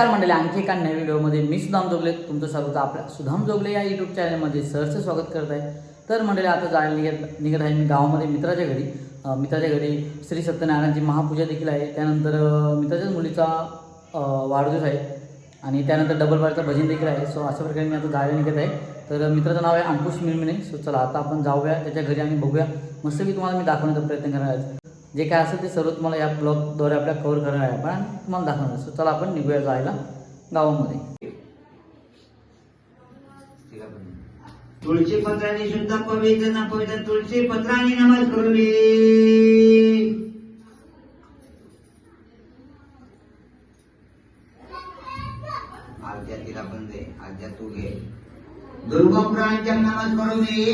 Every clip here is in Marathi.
नमस्कार मंडळी आणखी एका नवीन व्हिडिओमध्ये मी सुधाम जोगले. तुमचं स्वागत आपल्या सुधाम जोगले या यूट्यूब चॅनलमध्ये सहर्ष स्वागत करत आहे. तर मंडळी आता जायला निघत निघत आहे मी गावामध्ये मित्राच्या घरी. मित्राच्या घरी श्री सत्यनारायणाची महापूजा देखील आहे. त्यानंतर मित्राच्याच मुलीचा वाढदिवस आहे. आणि त्यानंतर डबल बारचं भजन देखील आहे. सो अशा प्रकारे मी आता जायला निघत आहे. तर मित्राचं नाव आहे अंकुश मिळमिणे सो चला आता आपण जाऊया. त्याच्या घरी आणि बघूया. मस्त मी तुम्हाला मी दाखवण्याचा प्रयत्न करणार आहे. जे काय असेल ते सर्व तुम्हाला या ब्लॉगद्वारे आपल्या कव्हर करणार आहे. आपण आणि तुम्हाला दाखवणार सो चला आपण निघूया जायला गावामध्ये. तुळशी पत्राने सुद्धा पवित्र ना पवित्र तुळशी पत्राने नमस् करुले. आज्ञा तिला पण दे आज्ञा तू घे. दुर्गम प्रांच्या नमस् करुले.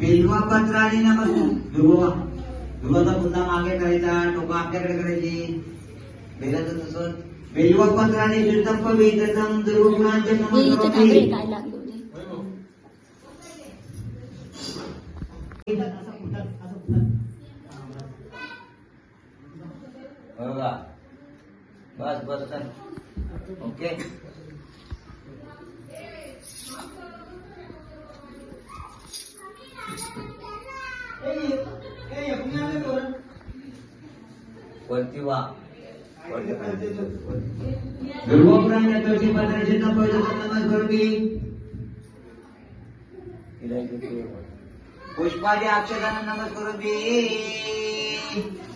बिल्वा पत्राने नमस् दुर्वा. दुर्वाचा पुन्हा मागे करायचा टोका आपल्याकडे करायची. बेलाचं तसं बिल्वा पत्राने सुद्धा पवित्र दुर्गुणांच्या नमस् करुले बरोबर. बस बस ओके वरती वा दुर्गोपुरांच्या तुळशी पत्राची तपवतो नमस् करुली पुष्पाच्या अक्षरांना नमस् करुली अजून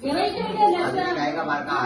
काय का बारका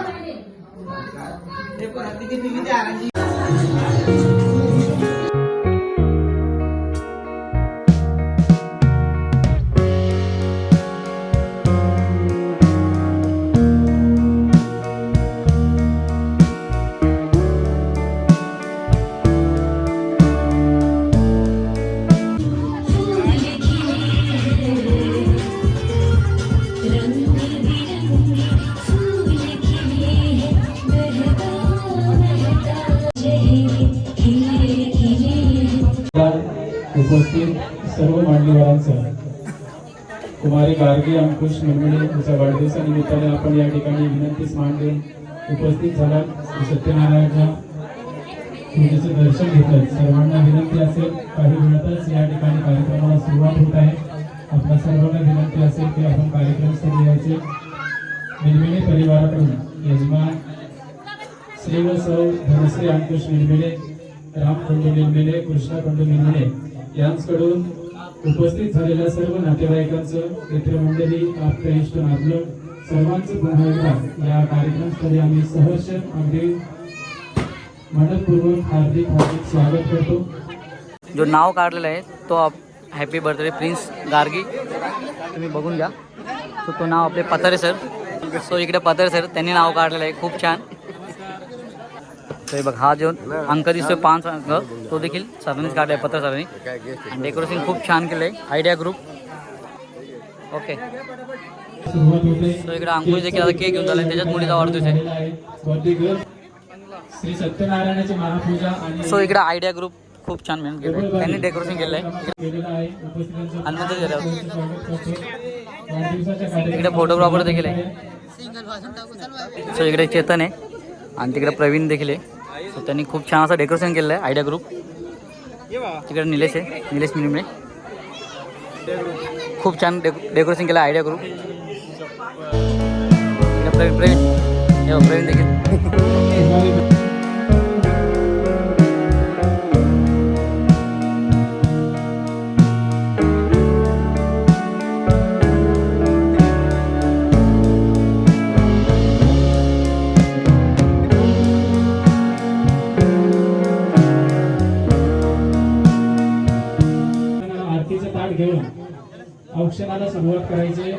कुमारी गार्गी अंकुश निर्मळे यांच्या वाढदिवसानिमित्ताने आपण या ठिकाणी विनंतीस मान देऊन उपस्थित झाला सत्यनारायणच्या पूजेचं दर्शन घेतलं. सर्वांना विनंती असेल काही वेळातच या ठिकाणी कार्यक्रमाला सुरुवात होत आहे. आपल्या सर्वांना विनंती असेल की आपण कार्यक्रम सुरू यायचे निर्मिणी परिवाराकडून यजमान श्री व सौ धनश्री अंकुश निर्मिले राम खंडू निर्मिले कृष्णा खंडू यांच्याकडून उपस्थित झालेल्या सर्व नातेवाईकांचं मित्रमंडळी आप्तइष्ट नातलं सर्वांचं पुन्हा एकदा या कार्यक्रमस्थळी आम्ही सहर्ष अगदी मनपूर्वक हार्दिक हार्दिक स्वागत करतो. जो नाव काढलेलं आहे तो हॅपी बर्थडे प्रिन्स गार्गी तुम्ही बघून घ्या. सो तो नाव आपले पतारे सर सो इकडे पतारे सर त्यांनी नाव काढलेलं आहे. खूप छान. तर हे बघ हा जो अंक दिसतोय पाच अंक तो देखील सरांनीच काढलाय आहे पत्र सरांनी डेकोरेशन खूप छान केलं आहे आयडिया ग्रुप ओके सो इकडे अंकुश देखील आता केक घेऊन झाला त्याच्यात मुलीचा वाढदिवस आहे सो इकडे आयडिया ग्रुप खूप छान मेहनत केलं त्यांनी डेकोरेशन केलं आहे इकडे फोटोग्राफर देखील आहे. सो इकडे चेतन आहे. आणि तिकडे प्रवीण देखील आहे. सो त्यांनी खूप छान असं डेकोरेशन केलेलं आहे आयडिया ग्रुप तिकडे निलेश आहे निलेश मिनिमळे खूप छान डेको डेकोरेशन केलं आयडिया ग्रुप प्रवीण प्रवीण देखील. औक्षणाला सुरुवात करायची.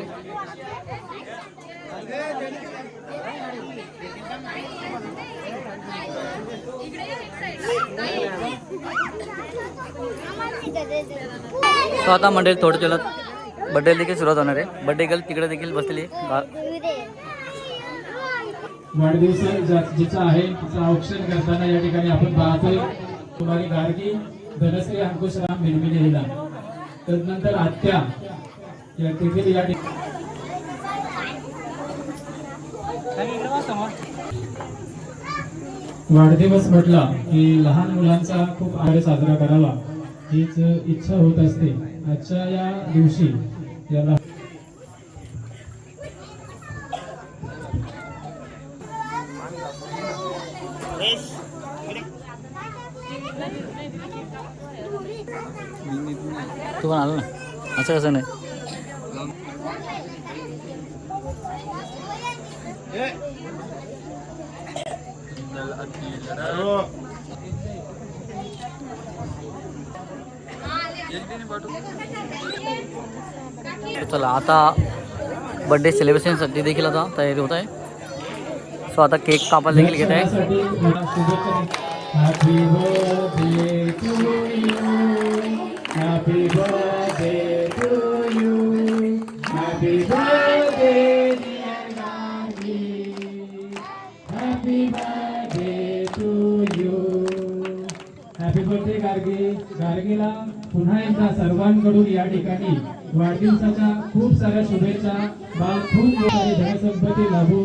सो आता मंडळी थोडं चलत बड्डे देखील सुरुवात होणार आहे. बड्डे गर्ल तिकडे देखील बसलेली. गा- वाढदिवस जिचा आहे तिचा औक्षण करताना या ठिकाणी आपण पाहतोय. कुमारी गार्गी धनश्री अंकुशराम मिरमिले हिला. तदनंतर आत्या या देखील या ठिकाणी. वाढदिवस म्हटला की लहान मुलांचा खूप आदर साजरा करावा हीच इच्छा होत असते. आजच्या या दिवशी याला तू पण आलं ना? असं कसं नाही? चला आता बड्डे सेलिब्रेशनसाठी देखील आता तयारी होत आहे. सो आता केक कापायला देखील घेत आहे. गार्गी पुन्हा एकदा सर्वांकडून या ठिकाणी वाढदिवसाच्या खूप साऱ्या शुभेच्छा. बाल खूप प्रकारे धनसंपत्ती लाभो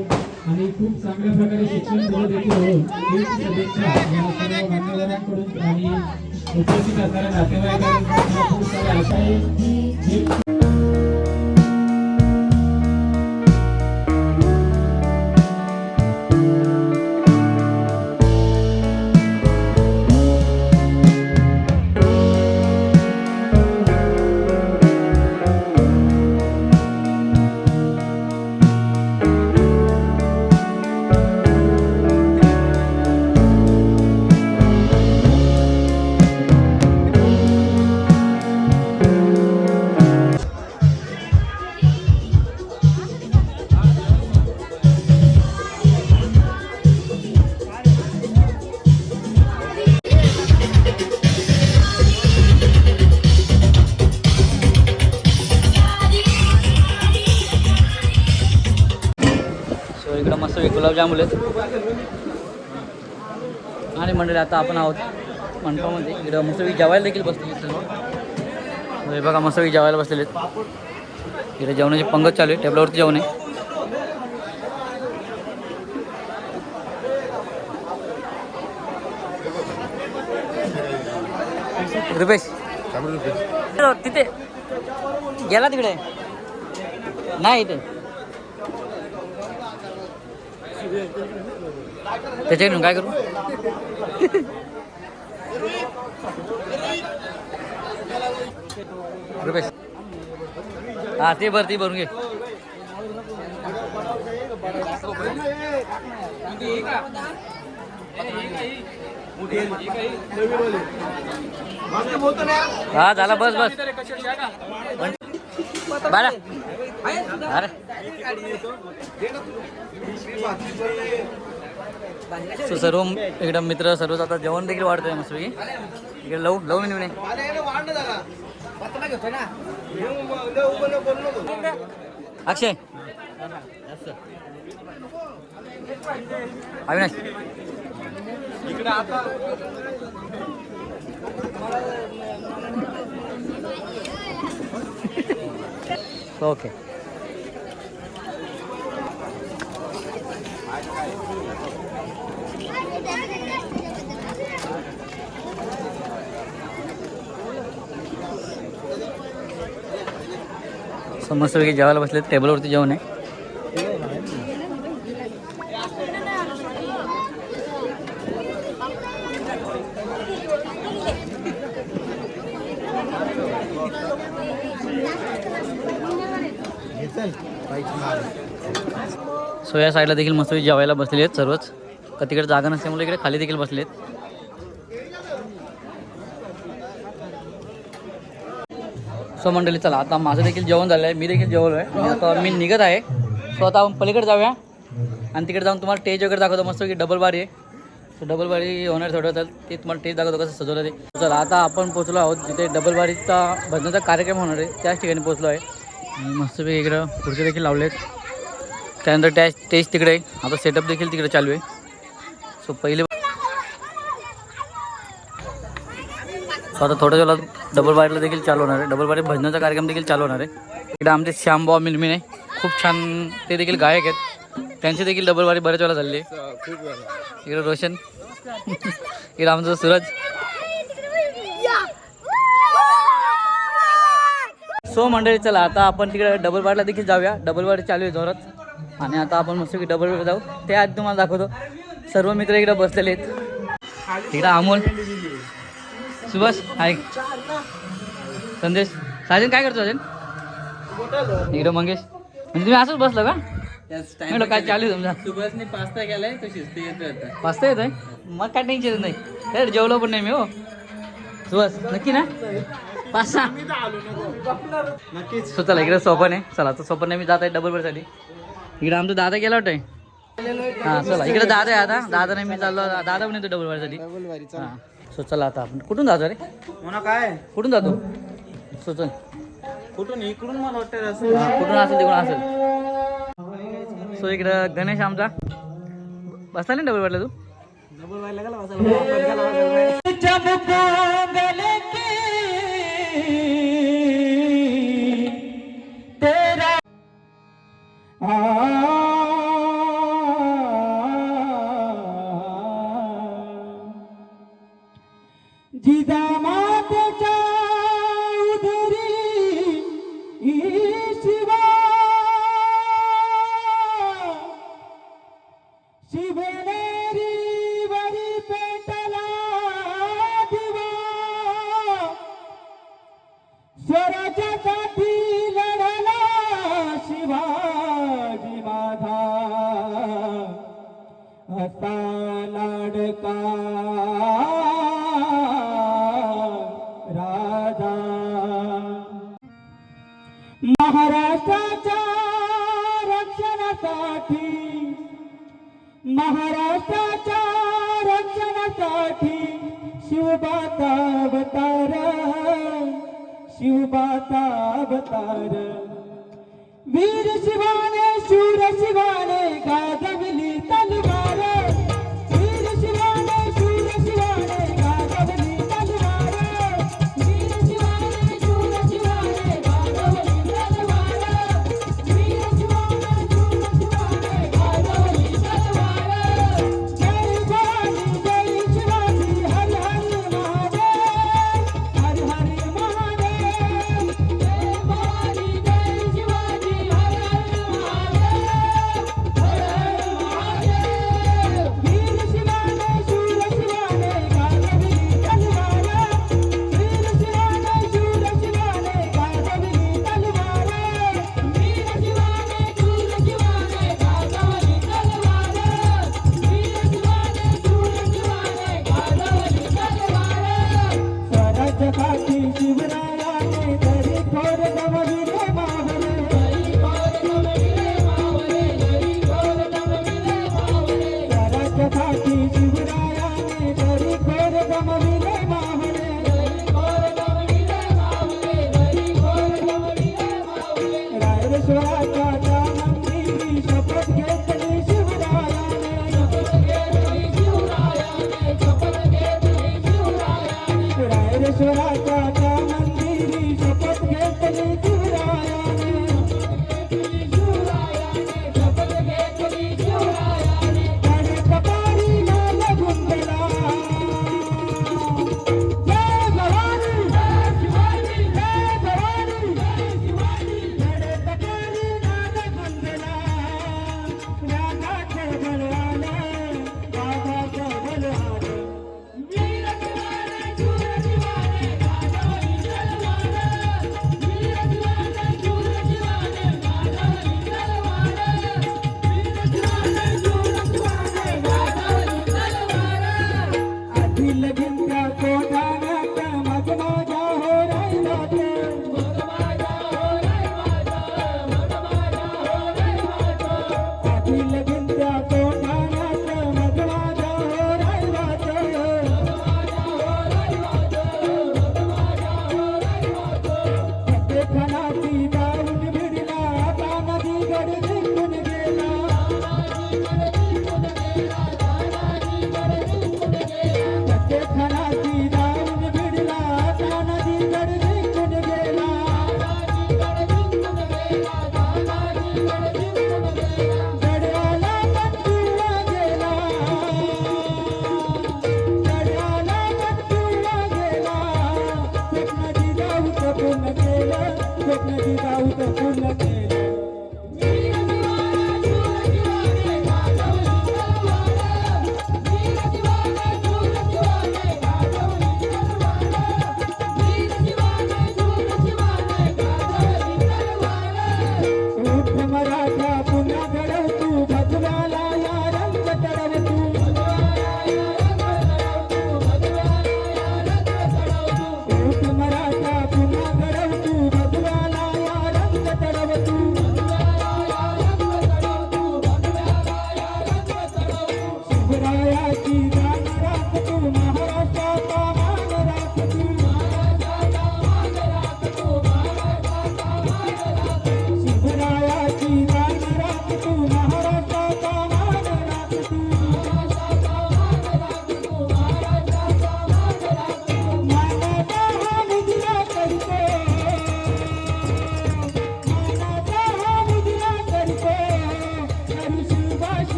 आणि खूप चांगल्या प्रकारे शिक्षण पुढे देखील हो हीच शुभेच्छा या सर्व मान्यवरांकडून आणि उपस्थित असणाऱ्या नातेवाईकांकडून खूप साऱ्या आशा आहेत. आणि मंडळी आता आपण आहोत मंडपामध्ये इकडं मस्त जेवायला देखील बसलेली सर्व हे बघा मस्त जेवायला बसलेले आहेत. इकडे जेवणाची पंगत चालू आहे. टेबलावरती जेवण आहे. रुपेश. तिथे. गेला तिकडे. नाही इथे. त्याच्याकडून काय करू? रुपेश. हा ते भर ते भरून घे. हा झाला बस बस. बारा अरे। सो सर्व एकदम मित्र, सर्व आता जेवण देखील वाढतंय मस्त इकडे लव लव मेनू नाही अक्षय. अविनाश. ओके समस्त वेगळी जेवायला बसले टेबलवरती जेवण आहे. सो या साईडला देखील मस्त जेवायला बसलेले आहेत सर्वच. का तिकडे जागा नसल्यामुळे इकडे खाली देखील बसलेत सो मंडळी चला आता माझं देखील जेवण झालं आहे. मी देखील जेवलो आहे. म्हणजे आता मी निघत आहे. सो आता आपण पलीकडे जाऊया. आणि तिकडे जाऊन तुम्हाला टेज वगैरे दाखवतो. मस्त की डबल बारी आहे. डबल बारी होणार थोडं तर. ते तुम्हाला टेज दाखवतो कसं सजवलं ते. चला आता आपण पोचलो आहोत. जिथे डबल बारीचा भजनाचा कार्यक्रम होणार आहे त्याच ठिकाणी पोचलो आहे. मस्त मस्तपैकी इकडं खुर्ची देखील लावले आहेत त्यानंतर टॅच टेस्ट तिकडे आहे. आता सेटअप देखील तिकडे चालू आहे. सो पहिले सो आता थोड्या वेळात डबल बारीला देखील चालू होणार आहे. डबल बारी भजनाचा कार्यक्रम देखील चालू होणार आहे. इकडे आमचे श्यामबाव मिलमिन आहे. खूप छान ते देखील गायक आहेत. त्यांची देखील डबल बारी बऱ्याच वेळा झाली आहे. इकडे रोशन. इकडे आमचं सूरज. सो मंडळी चला आता आपण तिकडे डबल बारला देखील जाऊया. डबल बार चालू आहे जोरात. आणि आता आपण मस्त की डबल जाऊ. ते आज तुम्हाला दाखवतो. सर्व मित्र इकडे बसलेले आहेत. इकडे अमोल. सुभाष हाय. संदेश. साजन काय करतो साजन? इकडे मंगेश. म्हणजे तुम्ही असंच बसलं का? म्हटलं काय चालू आहे तुमचा? सुभाषने पास्ता केलाय तो शिस्त येतो आता. वाचता येत आहे मग काय टेन्शन नाही. तर जेवलो पण नाही मी हो. सुहास नक्की ना? पाच सहा नक्कीच. सो चला इकडे सोपन आहे चला तर सोपन मी जात आहे डबलसाठी. इकडे आमचा दादा गेला वाटतंय? हा चला इकडे दादा आहे आता. दादा नाही मी चाललो दादा पण येतो डबलसाठी हा. सो चला आता आपण. कुठून जातो रे? म्हणा काय? कुठून जातो? सो चल. कुठून? इकडून मला वाटतं असं हा, कुठून असेल तिकडून असेल. सो इकडं गणेश आमचा. बसला नाही डबल वाटला तू? डबल জিদামাতে চৌধুরী শিব। শিবের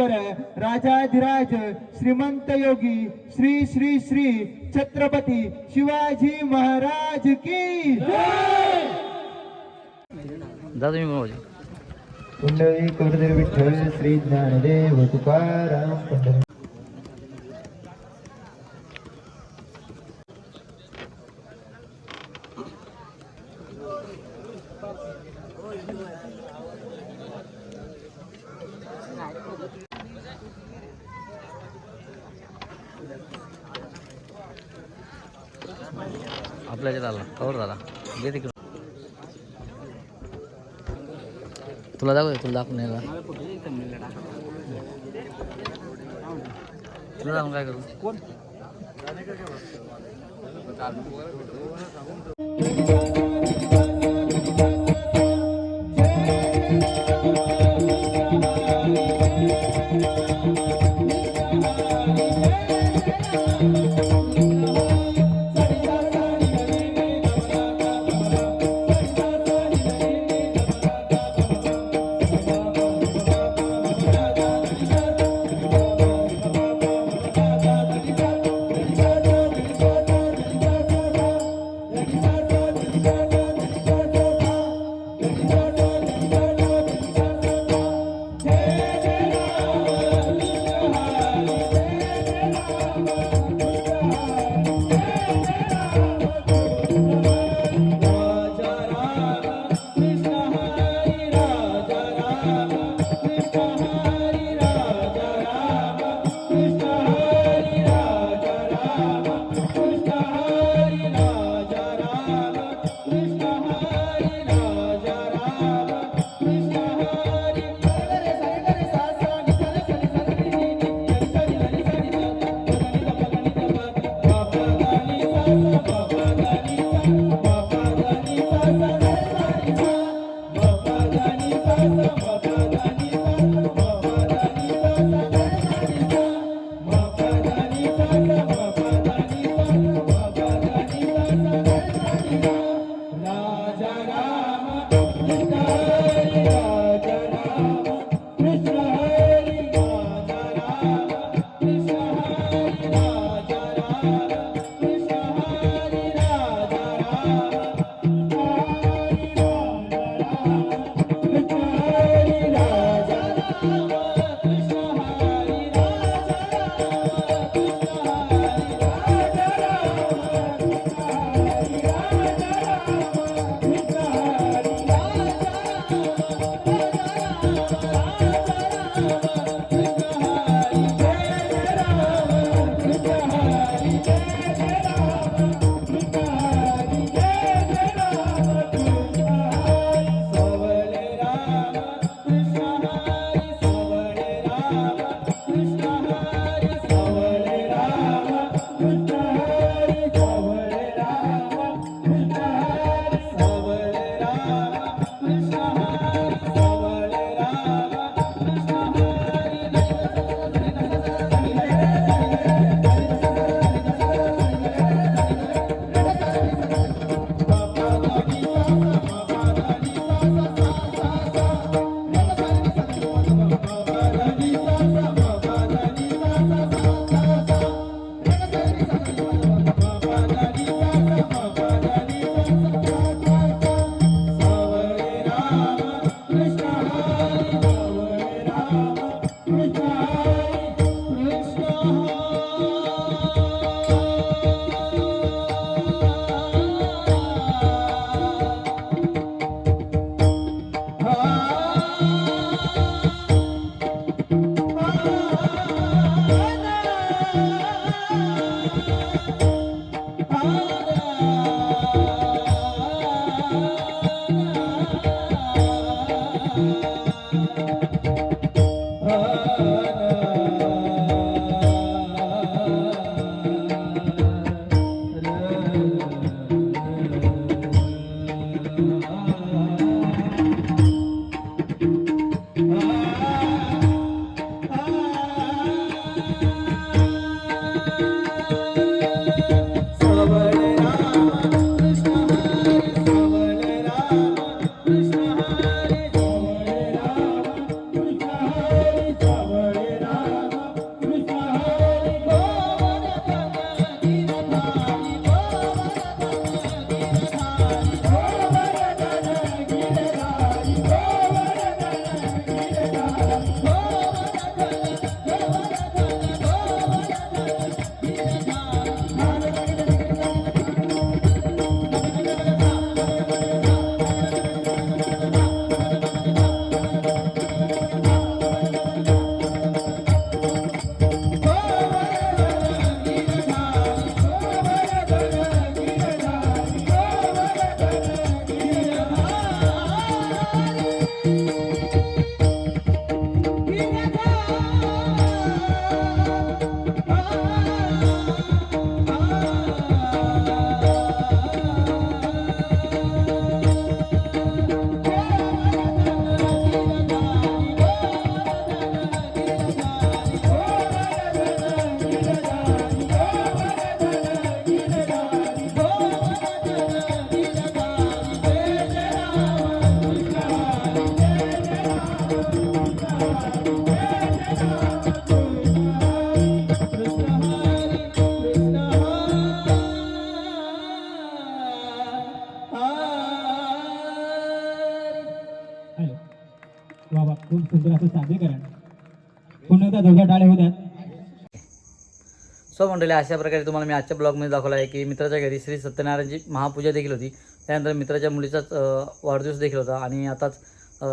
ईश्वर राजाधिराज श्रीमंत योगी श्री श्री श्री छत्रपती शिवाजी महाराज की कुंडली कुलदेव विठ्ठल श्री ज्ञानदेव तुकाराम तुला दाखव तुला दाखवून यायला तुला जाऊन काय करू? कोण? त्यांना एकदा दोघं टाळे सो मंडळी अशा प्रकारे तुम्हाला मी आजच्या ब्लॉगमध्ये दाखवला आहे की मित्राच्या घरी श्री सत्यनारायणची महापूजा देखील होती. त्यानंतर मित्राच्या मुलीचाच वाढदिवस देखील होता आणि आताच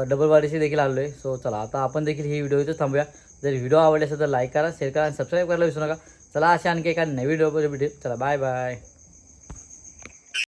डबल वाढीशी देखील आलो आहे. सो चला आता आपण देखील ही व्हिडिओ इथं थांबूया. जर व्हिडिओ आवडले असेल तर लाईक करा शेअर करा आणि सबस्क्राईब करायला विसरू नका. चला अशा आणखी एका नवी व्हिडिओ चला बाय बाय